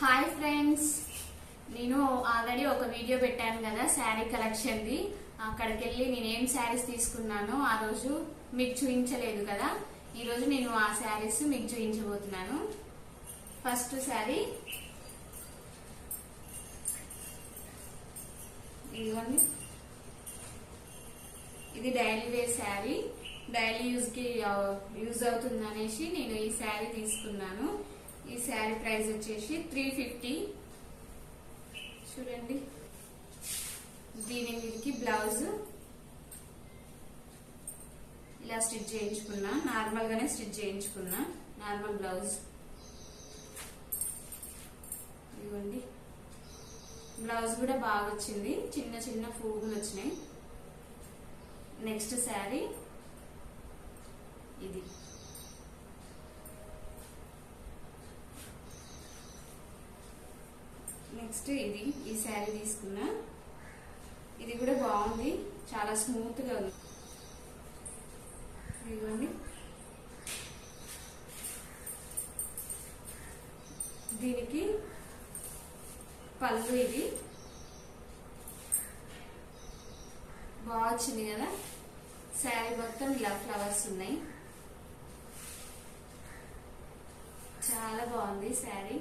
Hi friends నేను already ఒక video పెట్టాను కదా శారీ కలెక్షన్ది అక్కడికి వెళ్ళి నేను ఏం శారీస్ తీసుకున్నానో ఆ రోజు మీకు చూపించలేదు కదా. ఈరోజు నేను ఆ శారీస్ మీకు చూపించబోతున్నాను ఫస్ట్ శారీ ఇదిగోండి. ఇది డైలీ వేర్ శారీ డైలీ యూజ్కి యూజ్ అవుతుంది అనేసి నేను ఈ శారీ తీసుకున్నాను. ఈ శారీ ప్రైస్ వచ్చేసి త్రీ ఫిఫ్టీ. చూడండి. దీని మీదకి బ్లౌజ్. ఇలా స్టిచ్ చేయించుకున్నా. నార్మల్ గానే స్టిచ్ చేయించుకున్నా. Normal blouse. ఇదిగోండి. బ్లౌజ్ కూడా బాగా వచ్చింది. చిన్న చిన్న పువ్వులు వచ్చినాయి. నెక్స్ట్ శారీ. ఇది. నెక్స్ట్ ఇది ఈ శారీ తీసుకున్నా. ఇది కూడా బాగుంది. చాలా స్మూత్గా ఉంది. ఇదిగోండి. దీనికి పళ్ళు ఇది బాగా వచ్చింది కదా? శారీ మొత్తం ఇలా ఫ్లవర్స్ ఉన్నాయి. చాలా బాగుంది శారీ.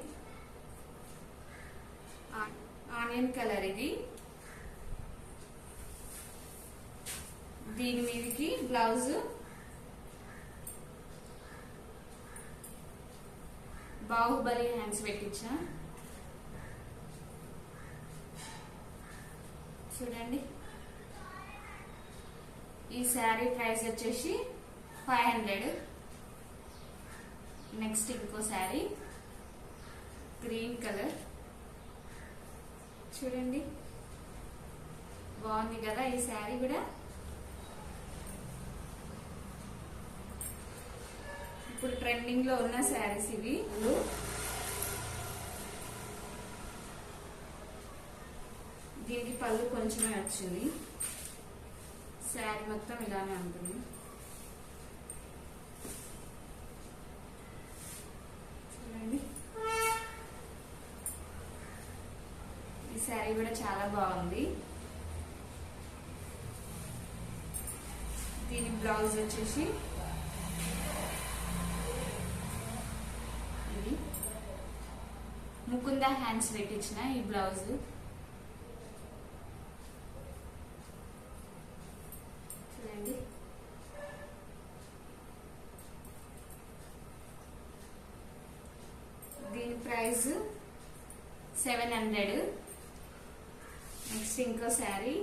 ఆనియన్ కలర్ ఇది దీని మీదకి బ్లౌజ్ బాహుబలి హ్యాండ్స్ పెట్టించా. చూడండి. ఈ శారీ ప్రైస్ వచ్చేసి ఫైవ్ హండ్రెడ్. నెక్స్ట్ ఇంకో శారీ గ్రీన్ కలర్. చూడండి. బాగుంది కదా ఈ శారీ కూడా? ఇప్పుడు ట్రెండింగ్లో ఉన్న శారీస్ ఇవి. దీనికి పళ్ళు కొంచెమే వచ్చింది. శారీ మొత్తం ఇలానే ఉంటుంది. ఈ శారీ కూడా చాలా బాగుంది. దీని బ్లౌజ్ వచ్చేసి ఇది. ముకుంద హ్యాండ్స్ పెట్టించిన ఈ బ్లౌజ్. చూడండి. దీని ప్రైస్ సెవెన్ హండ్రెడ్. నెక్స్ట్ ఇంకో sari.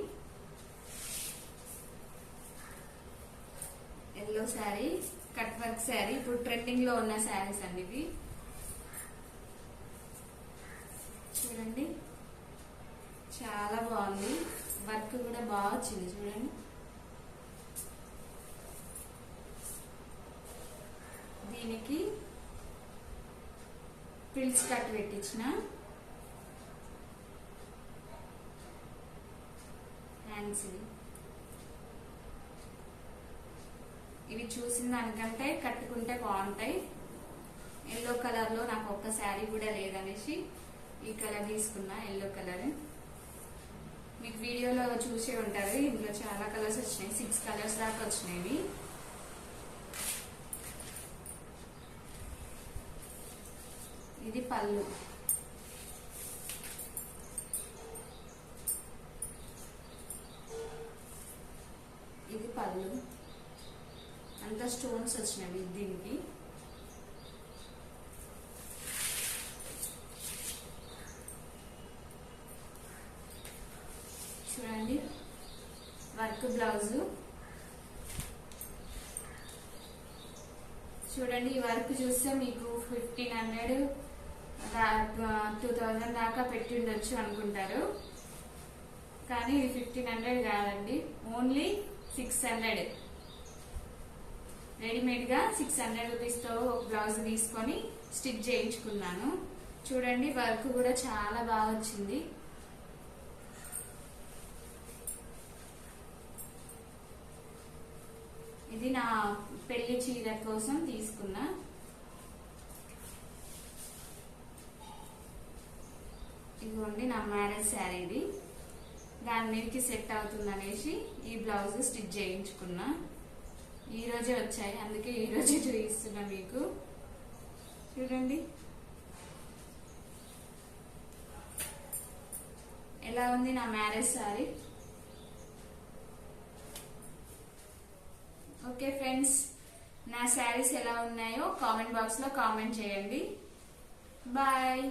Yellow sari cut work sari. ఇప్పుడు ట్రెండింగ్లో ఉన్న శారీస్ అండి ఇవి. చూడండి. చాలా బాగుంది. వర్క్ కూడా బాగా వచ్చింది చూడండి. దీనికి పిల్స్ కట్ పెట్టించిన. హ్యాండ్స్ ఇవి ఇవి చూసిన దానికంటే కట్టుకుంటే బాగుంటాయి. ఎల్లో కలర్లో నాకు ఒక్క శారీ కూడా లేదనేసి ఈ కలర్ తీసుకున్నా ఎల్లో కలర్. మీకు వీడియోలో చూసే ఉంటారు ఇందులో చాలా కలర్స్ వచ్చినాయి. సిక్స్ కలర్స్ దాకా వచ్చినాయి ఇది పళ్ళు. అంత స్టోన్స్ వచ్చినవి దీనికి? చూడండి. Work blouse. చూడండి ఈ వర్క్ చూస్తే మీకు ఫిఫ్టీన్ హండ్రెడ్ టూ థౌజండ్ దాకా పెట్టి ఉండొచ్చు అనుకుంటారు. కానీ ఇది ఫిఫ్టీన్ హండ్రెడ్ కాదండి. ఓన్లీ సిక్స్ హండ్రెడ్ రెడీమేడ్గా సిక్స్ హండ్రెడ్ రూపీస్తో ఒక బ్లౌజ్ తీసుకొని స్టిచ్ చేయించుకున్నాను. చూడండి వర్క్ కూడా చాలా బాగా వచ్చింది. ఇది నా పెళ్ళి చీర కోసం తీసుకున్నా. ఇదిగోండి నా మ్యారేజ్ శారీ ఇది. దాని మీదకి సెట్ అవుతుంది అనేసి ఈ బ్లౌజ్ స్టిచ్ చేయించుకున్నా. ఈ రోజే వచ్చాయి. అందుకే ఈ రోజే చూపిస్తున్నా మీకు. చూడండి. ఎలా ఉంది నా మ్యారేజ్ సారీ? ఓకే ఫ్రెండ్స్ నా శారీస్ ఎలా ఉన్నాయో కామెంట్ బాక్స్లో కామెంట్ చేయండి. బాయ్.